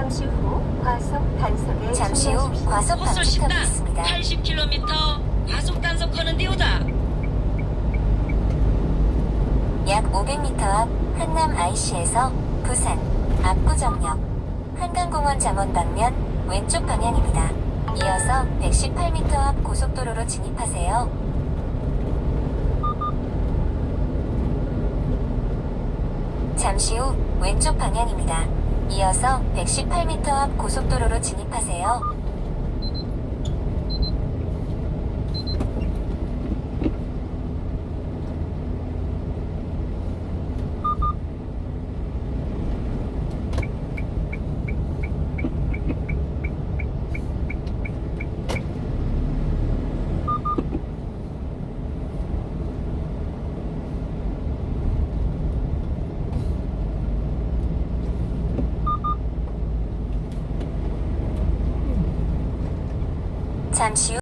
잠시 후 과속 헛소 방지턱이 신다. 있습니다. 80km 과속 단속하는 데오다. 약 500m 앞 한남 IC에서 부산 압구정역 한강공원 잠원 방면 왼쪽 방향입니다. 이어서 118m 앞 고속도로로 진입하세요. 잠시 후 왼쪽 방향입니다. 이어서 118m 앞 고속도로로 진입하세요. 잠시 후